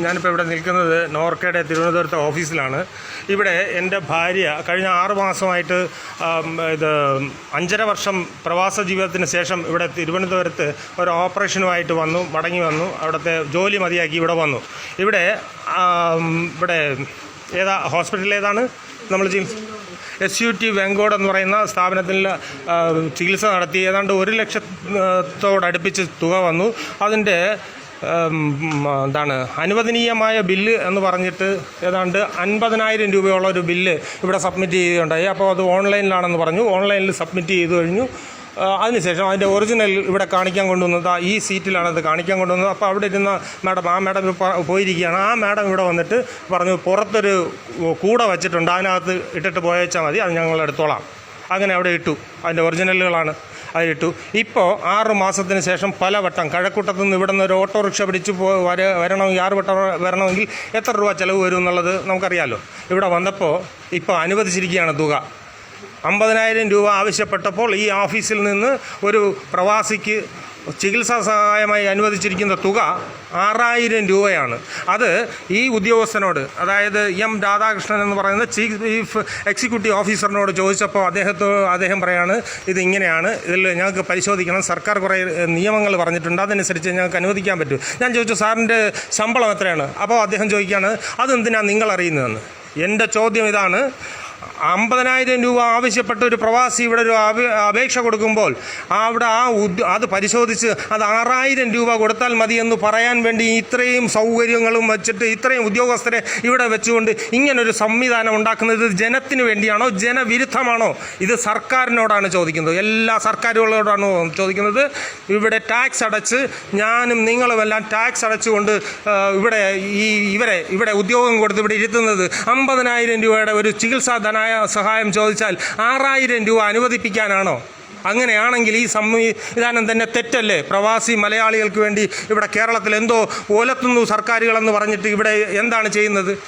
ഞാനിപ്പോൾ ഇവിടെ നിൽക്കുന്നത് നോർക്കയുടെ തിരുവനന്തപുരത്തെ ഓഫീസിലാണ്. ഇവിടെ എന്റെ ഭാര്യ കഴിഞ്ഞ ആറ് മാസമായിട്ട് ഇത് അഞ്ചര വർഷം പ്രവാസ ജീവിതത്തിന് ശേഷം ഇവിടെ തിരുവനന്തപുരത്ത് ഒരു ഓപ്പറേഷനുമായിട്ട് വന്നു മടങ്ങി വന്നു അവിടുത്തെ ജോലി മതിയാക്കി ഇവിടെ വന്നു. ഇവിടെ ഇവിടെ ഏതാ ഹോസ്പിറ്റൽ ഏതാണ്? നമ്മൾ ചികിത്സ എസ് യു ടി വെങ്കോട് എന്ന് പറയുന്ന സ്ഥാപനത്തിൽ ചികിത്സ നടത്തി ഏതാണ്ട് ഒരു ലക്ഷത്തോടടുപ്പിച്ച് തുക വന്നു. അതിന്റെ എന്താണ് അനുവദനീയമായ ബില്ല് എന്ന് പറഞ്ഞിട്ട് ഏതാണ്ട് അൻപതിനായിരം രൂപയുള്ള ഒരു ബില്ല് ഇവിടെ സബ്മിറ്റ് ചെയ്യുകയുണ്ടായി. അപ്പോൾ അത് ഓൺലൈനിലാണെന്ന് പറഞ്ഞു. ഓൺലൈനിൽ സബ്മിറ്റ് ചെയ്തു കഴിഞ്ഞു. അതിനുശേഷം അതിന്റെ ഒറിജിനൽ ഇവിടെ കാണിക്കാൻ കൊണ്ടുവന്നത് ആ ഈ സീറ്റിലാണ് അത് കാണിക്കാൻ കൊണ്ടുവന്നത്. അപ്പോൾ അവിടെ ഇരുന്ന മാഡം ആ മാഡം പോയിരിക്കുകയാണ്. ആ മാഡം ഇവിടെ വന്നിട്ട് പറഞ്ഞു പുറത്തൊരു കൂട വച്ചിട്ടുണ്ട്. അതിനകത്ത് ഇട്ടിട്ട് പോയച്ചാൽ മതി. അത് ഞങ്ങൾ എടുത്തോളാം അങ്ങനെ അവിടെ ഇട്ടു. അതിന്റെ ഒറിജിനലുകളാണ്. അതിലിട്ടു. ഇപ്പോൾ ആറ് മാസത്തിന് ശേഷം പലവട്ടം കഴക്കൂട്ടത്തു നിന്ന് ഇവിടെ നിന്ന് ഒരു ഓട്ടോറിക്ഷ പിടിച്ച് പോ വര വരണമെങ്കിൽ ആറ് വട്ടം വരണമെങ്കിൽ എത്ര രൂപ ചിലവ് വരും എന്നുള്ളത് നമുക്കറിയാമല്ലോ ഇവിടെ വന്നപ്പോൾ ഇപ്പോൾ അനുവദിച്ചിരിക്കുകയാണ് തുക. അമ്പതിനായിരം രൂപ ആവശ്യപ്പെട്ടപ്പോൾ ഈ ഓഫീസിൽ നിന്ന് ഒരു പ്രവാസിക്ക് ചികിത്സാ സഹായമായി അനുവദിച്ചിരിക്കുന്ന തുക ആറായിരം രൂപയാണ്. അത് ഈ ഉദ്യോഗസ്ഥനോട് അതായത് എം രാധാകൃഷ്ണൻ എന്ന് പറയുന്ന ചീഫ് എക്സിക്യൂട്ടീവ് ഓഫീസറിനോട് ചോദിച്ചപ്പോൾ അദ്ദേഹത്തോ അദ്ദേഹം പറയാണ് ഇത് ഇങ്ങനെയാണ് ഇതിൽ ഞങ്ങൾക്ക് പരിശോധിക്കണം സർക്കാർ കുറേ നിയമങ്ങൾ പറഞ്ഞിട്ടുണ്ട് അതനുസരിച്ച് ഞങ്ങൾക്ക് അനുവദിക്കാൻ പറ്റും. ഞാൻ ചോദിച്ചു സാറിന്റെ ശമ്പളം എത്രയാണ്? അപ്പോൾ അദ്ദേഹം ചോദിക്കുകയാണ് അതെന്തിനാണ് നിങ്ങൾ അറിയുന്നതെന്ന്? എന്റെ ചോദ്യം ഇതാണ് അമ്പതിനായിരം രൂപ ആവശ്യപ്പെട്ട ഒരു പ്രവാസി ഇവിടെ ഒരു അപേ- അപേക്ഷ കൊടുക്കുമ്പോൾ അവിടെ ആ അത് പരിശോധിച്ച് അത് ആറായിരം രൂപ കൊടുത്താൽ മതി എന്ന് പറയാൻ വേണ്ടി ഇത്രയും സൗകര്യങ്ങളും വെച്ചിട്ട് ഇത്രയും ഉദ്യോഗസ്ഥരെ ഇവിടെ വെച്ചുകൊണ്ട് ഇങ്ങനൊരു സംവിധാനം ഉണ്ടാക്കുന്നത് ജനത്തിന് വേണ്ടിയാണോ? ജനവിരുദ്ധമാണോ? ഇത് സർക്കാരിനോടാണ് ചോദിക്കുന്നത്. എല്ലാ സർക്കാരുകളോടാണ് ചോദിക്കുന്നത്. ഇവിടെ ടാക്സ് അടച്ച് ഞാനും നിങ്ങളുമെല്ലാം ടാക്സ് അടച്ചുകൊണ്ട് ഇവിടെ ഈ ഇവരെ ഇവിടെ ഉദ്യോഗം കൊടുത്ത് ഇവിടെ ഇരുത്തുന്നത് അമ്പതിനായിരം രൂപയുടെ ഒരു ചികിത്സാ ധനായ സഹായം ചോദിച്ചാൽ ആറായിരം രൂപ അനുവദിപ്പിക്കാനാണോ? അങ്ങനെയാണെങ്കിൽ ഈ സംവിധാനം തന്നെ തെറ്റല്ലേ? പ്രവാസി മലയാളികൾക്ക് വേണ്ടി ഇവിടെ കേരളത്തിൽ എന്തോ ഓലത്തുന്നു സർക്കാരുകളെന്ന് പറഞ്ഞിട്ട് ഇവിടെ എന്താണ് ചെയ്യുന്നത്?